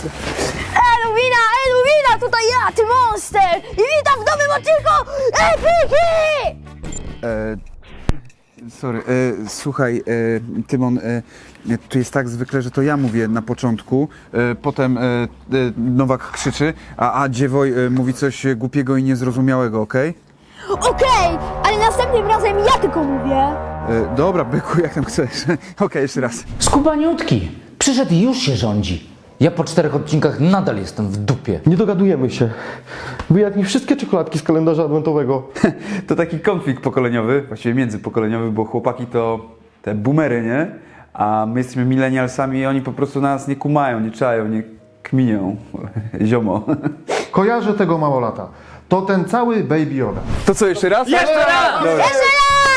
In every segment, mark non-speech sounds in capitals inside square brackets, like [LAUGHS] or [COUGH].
Eluwina, Eluwina, tutaj ja, ty monster! I witam w nowym odcinku Epiki! E, sorry, e, słuchaj, e, Tymon, e, tu jest tak zwykle, że to ja mówię na początku, e, potem e, e, Nowak krzyczy, a, a Dziewoj e, mówi coś głupiego i niezrozumiałego, okej? Okej, ale następnym razem ja tylko mówię. E, Dobra, byku, jak tam chcesz. [LAUGHS] Okej, jeszcze raz. Skubaniutki! Przyszedł i już się rządzi. Ja po czterech odcinkach nadal jestem w dupie. Nie dogadujemy się. Wyjadł mi wszystkie czekoladki z kalendarza adwentowego. [LAUGHS] To taki konflikt pokoleniowy, właściwie międzypokoleniowy, bo chłopaki to te boomery, nie? A my jesteśmy milenialsami i oni po prostu nas nie kumają, nie czają, nie kminią. [LAUGHS] Ziomo. [LAUGHS] Kojarzę tego małolata. To ten cały Baby Yoda. To co, jeszcze raz? Jeszcze raz! Dobra.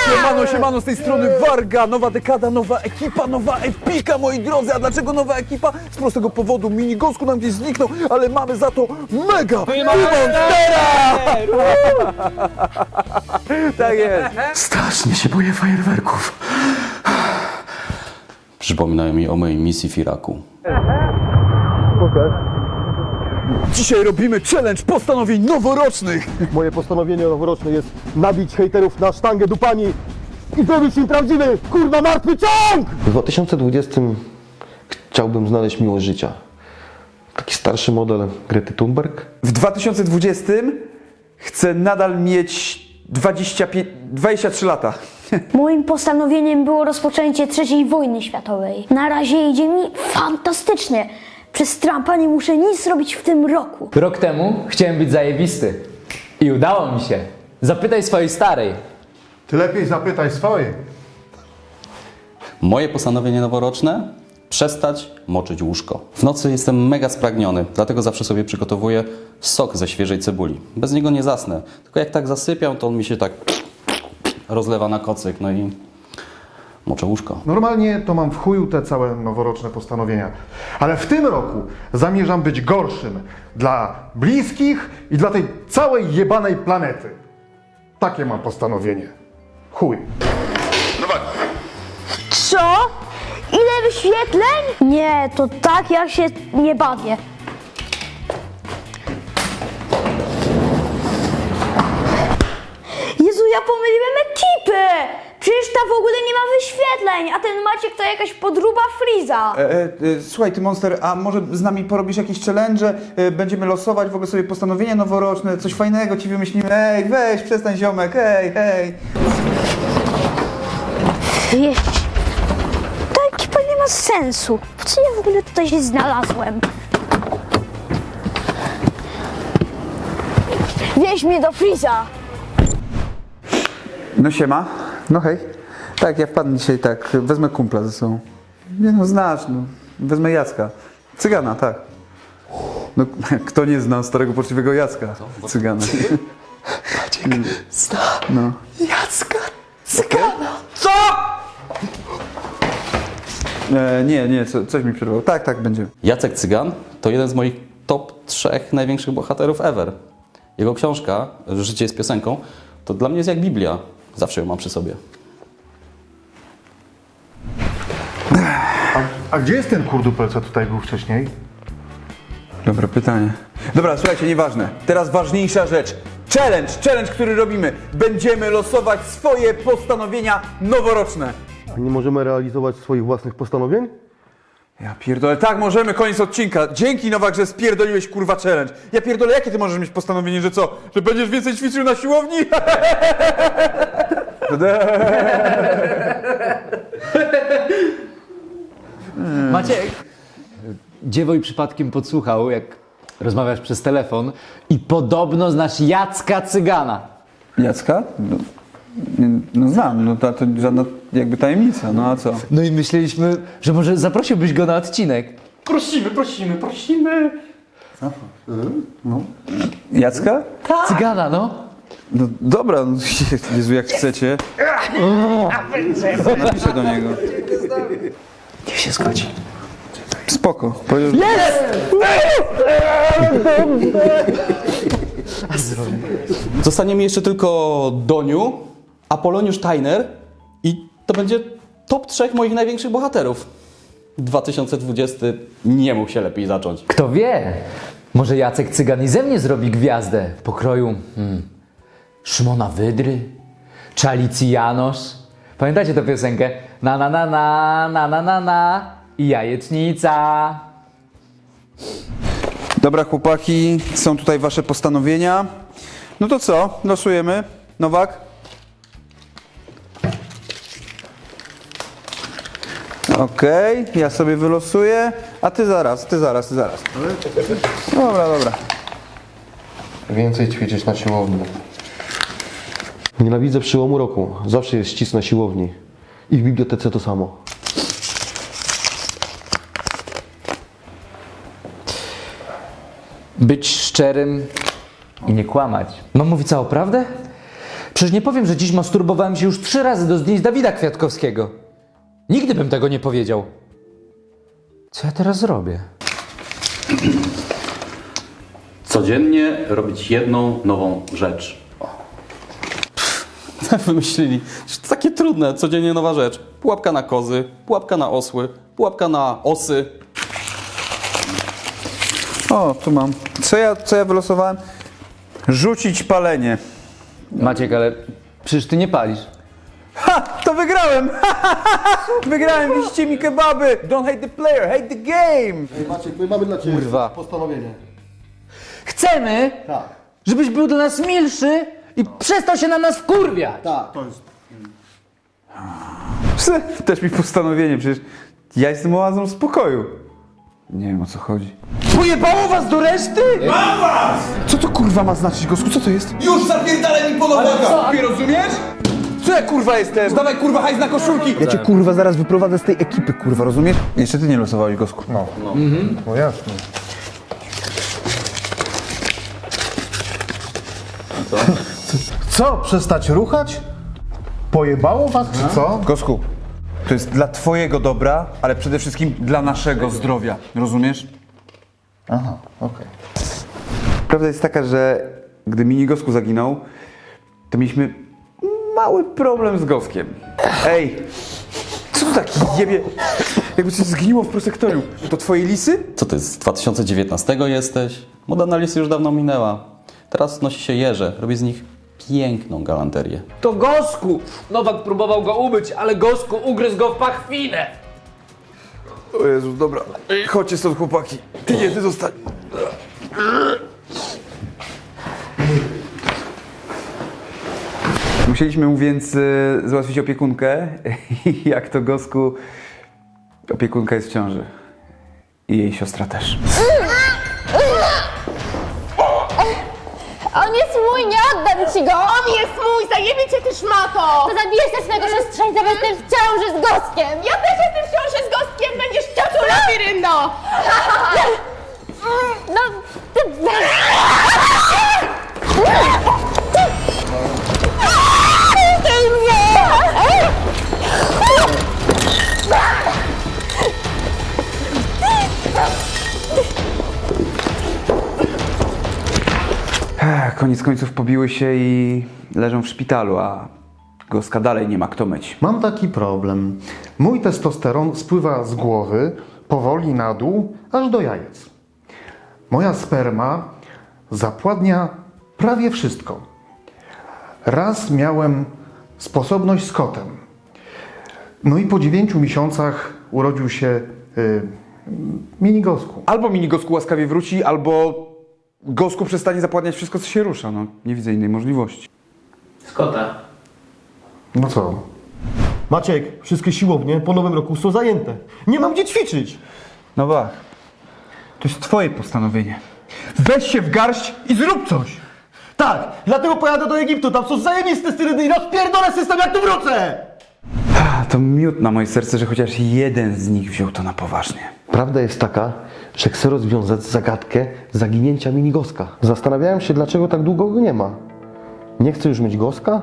Siemano, siemano, z tej strony Warga, nowa dekada, nowa ekipa, nowa epika, moi drodzy. A dlaczego nowa ekipa? Z prostego powodu, minigosku nam gdzieś zniknął, ale mamy za to mega Monstera! [LAUGHS] tak jest. Strasznie się boję fajerwerków. Przypominają mi o mojej misji w Iraku. Dzisiaj robimy challenge postanowień noworocznych. Moje postanowienie noworoczne jest nabić hejterów na sztangę dupani i zrobić im prawdziwy, kurwa, martwy ciąg! W 2020 chciałbym znaleźć miłość życia. Taki starszy model Grety Thunberg. W 2020 chcę nadal mieć 25, 23 lata. [LAUGHS] Moim postanowieniem było rozpoczęcie III wojny światowej. Na razie idzie mi fantastycznie. Przez Trumpa nie muszę nic robić w tym roku. Rok temu chciałem być zajebisty. I udało mi się. Zapytaj swojej starej. Ty lepiej zapytaj swojej. Moje postanowienie noworoczne? Przestać moczyć łóżko. W nocy jestem mega spragniony, dlatego zawsze sobie przygotowuję sok ze świeżej cebuli. Bez niego nie zasnę. Tylko jak tak zasypiam, to on mi się tak rozlewa na kocyk, no i moczę łóżko. Normalnie to mam w chuju te całe noworoczne postanowienia. Ale w tym roku zamierzam być gorszym dla bliskich i dla tej całej jebanej planety. Takie mam postanowienie. Chuj. Co? Ile wyświetleń? Nie, to tak ja się nie bawię. Jezu, ja pomyliłem ekipy! Przecież ta w ogóle a ten Maciek to jakaś podruba Friza. E, e, e, słuchaj, ty Monster, a może z nami porobisz jakieś challenge? E, będziemy losować w ogóle sobie postanowienia noworoczne, coś fajnego ci wymyślimy. Ej, weź, przestań ziomek, hej, hej. Wiesz, ta ekipa nie ma sensu. Po co ja w ogóle tutaj się znalazłem? Wieź mnie do Friza! No siema, no hej. Tak, ja wpadnę dzisiaj tak, wezmę kumpla ze sobą. Nie no, znasz, no. Wezmę Jacka. Cygana, tak. No, [LAUGHS] kto nie zna starego poczciwego Jacka? Cygana. [LAUGHS] Maciek, zna no. Jacka Cygana. Co? E, nie, nie, co, coś mi przerwało. Tak, tak, będzie. Jacek Cygan to jeden z moich top trzech największych bohaterów ever. Jego książka, Życie jest piosenką, to dla mnie jest jak Biblia. Zawsze ją mam przy sobie. A gdzie jest ten kurdupel, co tutaj był wcześniej? Dobre pytanie. Dobra, słuchajcie, nieważne. Teraz ważniejsza rzecz. Challenge, challenge, który robimy. Będziemy losować swoje postanowienia noworoczne. A nie możemy realizować swoich własnych postanowień? Ja pierdolę, tak możemy, koniec odcinka. Dzięki Nowak, że spierdoliłeś kurwa challenge. Ja pierdolę, jakie ty możesz mieć postanowienie, że co? Że będziesz więcej ćwiczył na siłowni? [LAUGHS] [LAUGHS] [LAUGHS] Maciek! Dziewoj przypadkiem podsłuchał, jak rozmawiasz przez telefon i podobno znasz Jacka Cygana. Jacka? No, no znam, no to, to żadna jakby tajemnica, no a co? No i myśleliśmy, że może zaprosiłbyś go na odcinek. Prosimy, prosimy, prosimy. Jacka? Cygana, no. No dobra, no, [LAUGHS] Jezu, jak chcecie. Napiszę do niego. Niech się zgodzi. Spoko. Powiedział, że- Zostanie mi jeszcze tylko Doniu, Apoloniusz Tajner i to będzie top trzech moich największych bohaterów. 2020 nie mógł się lepiej zacząć. Kto wie? Może Jacek Cygan i ze mnie zrobi gwiazdę pokroju hmm, Szymona Wydry czy Alicji Janosz. Pamiętacie tę piosenkę? Na na na na na na na na i jajecznica. Dobra, chłopaki, są tutaj wasze postanowienia. No to co? Losujemy. Nowak? Okej, ja sobie wylosuję, a ty zaraz, ty zaraz, ty zaraz. Dobra, dobra. Więcej ćwiczyć na siłowni. Nienawidzę przełomu roku. Zawsze jest ścisk na siłowni. I w bibliotece to samo. Być szczerym i nie kłamać. Mam mówić całą prawdę? Przecież nie powiem, że dziś masturbowałem się już trzy razy do zdjęć Dawida Kwiatkowskiego. Nigdy bym tego nie powiedział. Co ja teraz zrobię? Codziennie robić jedną nową rzecz. Wymyślili, że to takie trudne, codziennie nowa rzecz. Pułapka na kozy, pułapka na osły, pułapka na osy. O, tu mam. Co ja, co ja wylosowałem? Rzucić palenie. Maciek, ale przecież ty nie palisz. Ha! To wygrałem! [LAUGHS] wygrałem, widzicie mi kebaby! Don't hate the player, hate the game! Maciek, my mamy dla Ciebie Kurwa. postanowienie. Chcemy, Tak. żebyś był dla nas milszy i przestał się na nas wkurwiać. Tak, to jest. Psy, Też mi postanowienie, przecież ja jestem oazą spokoju. Nie wiem o co chodzi. Pojebało was do reszty? Co to kurwa ma znaczyć, Gosku? Co to jest? Już zapierdalaj mi po nogach! Ty rozumiesz? Co ja kurwa jestem? Dawaj kurwa hajs na koszulki! Ja cię kurwa zaraz wyprowadzę z tej ekipy, kurwa, rozumiesz? Jeszcze ty nie losowałeś, Gosku. No. No jasne. Co? Przestać ruchać? Pojebało was, czy co? Gosku, to jest dla twojego dobra, ale przede wszystkim dla naszego zdrowia, rozumiesz? Aha, okej. Prawda jest taka, że gdy mini Gosku zaginął, to mieliśmy mały problem z Goskiem. Ej, co tu taki jebie? Jakby coś zgniło w prosektorium. To twoje lisy? Co ty, z 2019 jesteś? Moda na lisy już dawno minęła. Teraz nosi się jeże, robi z nich piękną galanterię. To Gosku! Nowak próbował go ubyć, ale Gosku ugryzł go w pachwinę. O Jezus, dobra. Chodźcie stąd, chłopaki. Ty nie, ty zostań. Musieliśmy mu więc y, załatwić opiekunkę. I [LAUGHS] jak to Gosku, opiekunka jest w ciąży. I jej siostra też. On jest mój, nie oddam ci go! On jest mój, zajebie cię ty szmato! To zabijesz też swojego siostrzeńca, bo jestem w ciąży z Goskiem! Ja też jestem w ciąży z Goskiem, będziesz ciocią labiryndo! Koniec końców pobiły się i leżą w szpitalu, a Goska dalej nie ma kto myć. Mam taki problem. Mój testosteron spływa z głowy powoli na dół, aż do jajec. Moja sperma zapładnia prawie wszystko. Raz miałem sposobność z kotem. No i po dziewięciu miesiącach urodził się y, mini gosku. Albo mini Gosku łaskawie wróci, albo Gosku przestanie zapładniać wszystko, co się rusza. No, nie widzę innej możliwości. Skota. No co? Maciek, wszystkie siłownie po nowym roku są zajęte. Nie mam gdzie ćwiczyć. No wach, to jest twoje postanowienie. Weź się w garść i zrób coś! Tak, dlatego pojadę do Egiptu, tam są zajebiste styrydy i rozpierdolę system jak tu wrócę! To miód na moje serce, że chociaż jeden z nich wziął to na poważnie. Prawda jest taka, że chcę rozwiązać zagadkę zaginięcia minigoska. Zastanawiałem się, dlaczego tak długo go nie ma. Nie chce już mieć goska?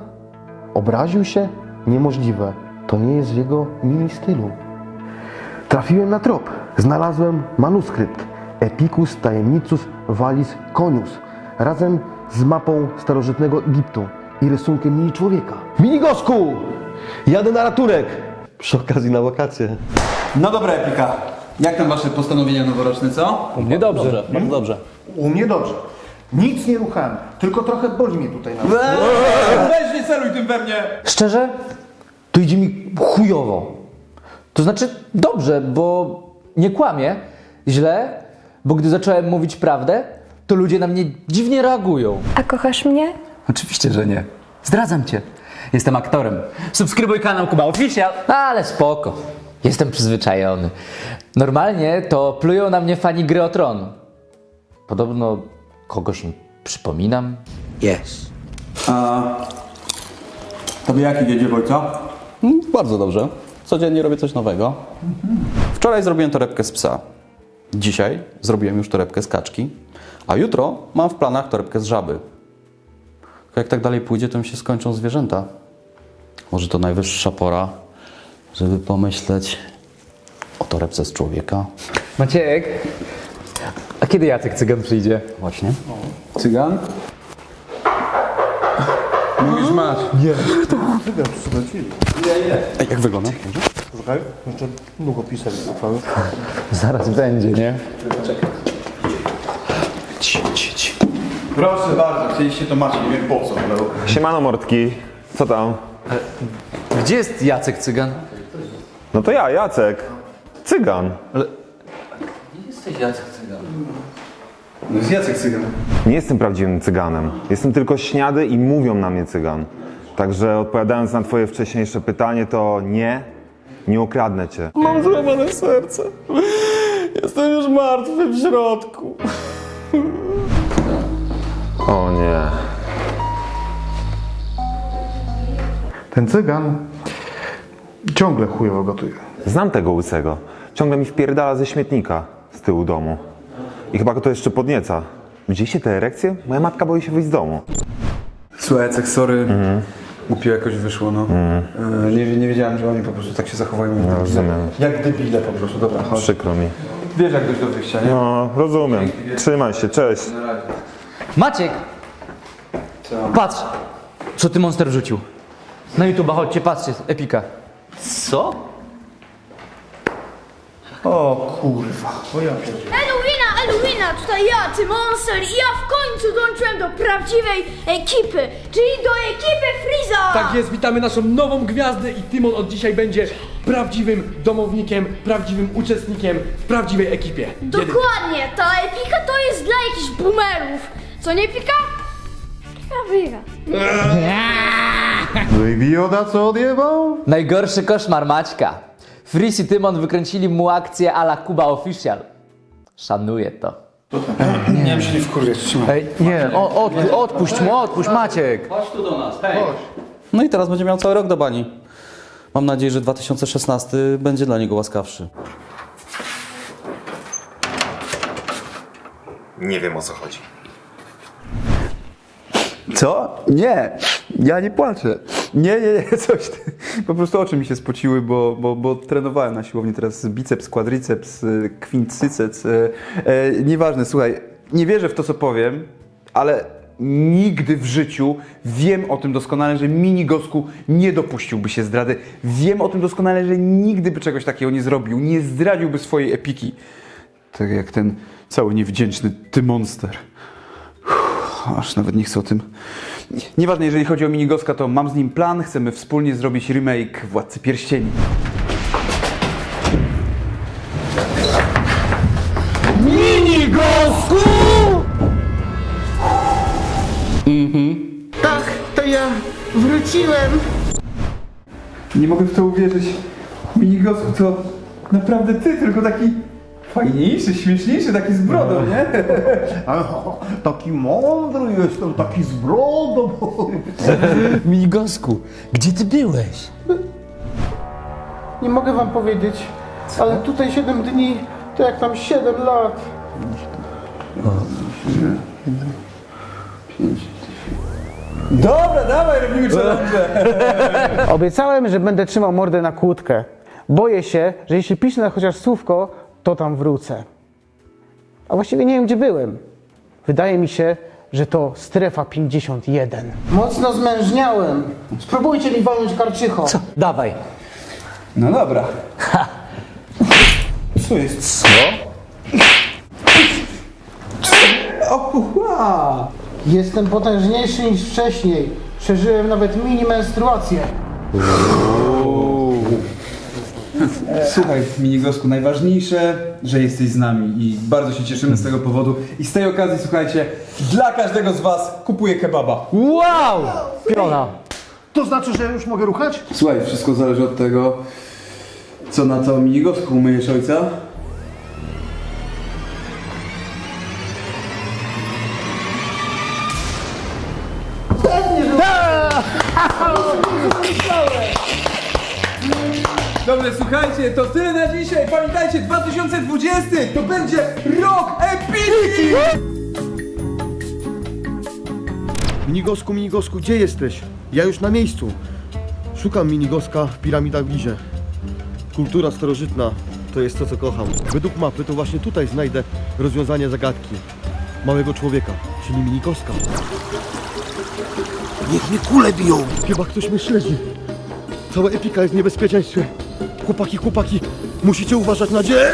Obraził się? Niemożliwe. To nie jest w jego mini stylu. Trafiłem na trop. Znalazłem manuskrypt Epicus Tajemnicus Valis Conius razem z mapą starożytnego Egiptu i rysunkiem mini człowieka. Mini gosku! Jadę na ratunek! Przy okazji na wakacje. No dobra, Epika. Jak tam wasze postanowienia noworoczne, co? U mnie dobrze. Bardzo dobrze. U mnie dobrze. Nic nie ruchałem, tylko trochę boli mnie tutaj na Weź nie celuj tym we mnie! Szczerze, to idzie mi chujowo. To znaczy dobrze, bo nie kłamię. Źle, bo gdy zacząłem mówić prawdę, to ludzie na mnie dziwnie reagują. A kochasz mnie? Oczywiście, że nie. Zdradzam cię. Jestem aktorem. Subskrybuj kanał Kuba Official. Ale spoko. Jestem przyzwyczajony. Normalnie to plują na mnie fani gry o tron. Podobno kogoś im przypominam. A tobie jaki jedzie Wojca? Mm, Bardzo dobrze. Codziennie robię coś nowego. Wczoraj zrobiłem torebkę z psa. Dzisiaj zrobiłem już torebkę z kaczki. A jutro mam w planach torebkę z żaby. Tylko jak tak dalej pójdzie, to mi się skończą zwierzęta. Może to najwyższa pora, żeby pomyśleć o torebce z człowieka. Maciek, a kiedy Jacek Cygan przyjdzie? Właśnie. Cygan? Mówisz masz. Ej, jak wygląda? Słuchaj, jeszcze długopisem uchwały. Zaraz będzie, nie? Proszę bardzo, chcieliście to macie, nie wiem po co. ale- Siemano mordki, co tam? Gdzie jest Jacek Cygan? No to ja, Jacek. Cygan. Jesteś Jacek Cygan. No jest Jacek Cygan. Nie jestem prawdziwym cyganem. Jestem tylko śniady i mówią na mnie cygan. Także odpowiadając na twoje wcześniejsze pytanie, to nie, nie okradnę cię. Mam złamane serce. Jestem już martwy w środku. O nie. Ten cygan ciągle chujowo gotuje. Znam tego łysego. Ciągle mi wpierdala ze śmietnika z tyłu domu. I chyba go to jeszcze podnieca. Widzieliście te erekcje? Moja matka boi się wyjść z domu. Słuchaj, Jacek, sorry. Głupio jakoś wyszło, no. E, nie, nie wiedziałem, że oni po prostu tak się zachowują. No, rozumiem. Jak debile po prostu, dobra, chodź. Przykro mi. Wiesz jak dojść do wyjścia, nie? No, rozumiem. Trzymaj się, cześć. Maciek! Patrz, co ty monster wrzucił. Na YouTube, chodźcie, patrzcie, epika. Co? Eluina, Eluina, tutaj ja, ty Monster i ja w końcu dołączyłem do prawdziwej ekipy, czyli do ekipy Freeza! Tak jest, witamy naszą nową gwiazdę i Tymon od dzisiaj będzie prawdziwym domownikiem, prawdziwym uczestnikiem w prawdziwej ekipie. Dokładnie, ta epika to jest dla jakichś boomerów. Co nie pika? Pika wyga. No i Bioda co odjebał? Najgorszy koszmar Maćka. Fris i Tymon wykręcili mu akcję ala Kuba Official. Szanuję to. Nie wiem, się nie wkurwiać, trzymaj. Ej, nie, o, od, odpuść mu, odpuść Maciek. Chodź tu do nas, hej. No i teraz będzie miał cały rok do bani. Mam nadzieję, że 2016 będzie dla niego łaskawszy. Nie wiem o co chodzi. Co? Nie, ja nie płaczę. Nie, nie, nie, [LAUGHS] coś. Po prostu oczy mi się spociły, bo, bo, bo trenowałem na siłowni teraz biceps, quadriceps, y, kwincyceps. y, E, nieważne, słuchaj, nie wierzę w to, co powiem, ale nigdy w życiu wiem o tym doskonale, że mini Gosku nie dopuściłby się zdrady. Wiem o tym doskonale, że nigdy by czegoś takiego nie zrobił, nie zdradziłby swojej epiki. Tak jak ten cały niewdzięczny ty monster. Aż nawet nie chcę o tym. Nieważne, jeżeli chodzi o Minigoska, to mam z nim plan. Chcemy wspólnie zrobić remake Władcy Pierścieni. Tak, to ja wróciłem. Nie mogę w to uwierzyć. Minigosku to naprawdę ty, tylko taki fajniejszy, śmieszniejszy, taki z brodą, nie? [LAUGHS] Ale taki mądry jestem, taki z brodą. [LAUGHS] Migosku, gdzie ty byłeś? Nie mogę wam powiedzieć, ale tutaj 7 dni to jak tam 7 lat. Dobra, dawaj, robimy challenge. [LAUGHS] Obiecałem, że będę trzymał mordę na kłódkę. Boję się, że jeśli piszę chociaż słówko, to tam wrócę. A właściwie nie wiem, gdzie byłem. Wydaje mi się, że to strefa 51. Mocno zmężniałem. Spróbujcie mi walnąć karczycho. Dawaj. No dobra. Co jest? Co? Oła! Jestem potężniejszy niż wcześniej. Przeżyłem nawet mini menstruację. Słuchaj, Minigosku, najważniejsze, że jesteś z nami i bardzo się cieszymy z tego powodu. I z tej okazji, słuchajcie, dla każdego z was kupuję kebaba. Wow! Piona. To znaczy, że już mogę ruchać? Słuchaj, wszystko zależy od tego, co na to Minigosku umyjesz ojca. [LAUGHS] Dobrze, słuchajcie, to tyle na dzisiaj. Pamiętajcie, 2020 to będzie rok epiki! Minigosku, Minigosku, gdzie jesteś? Ja już na miejscu. Szukam Minigoska w piramidach w. Kultura starożytna to jest to, co kocham. Według mapy to właśnie tutaj znajdę rozwiązanie zagadki małego człowieka, czyli Minigoska. Niech mnie kule biją! Chyba ktoś mnie śledzi. Cała epika jest w niebezpieczeństwie. Chłopaki, chłopaki, musicie uważać na dzie...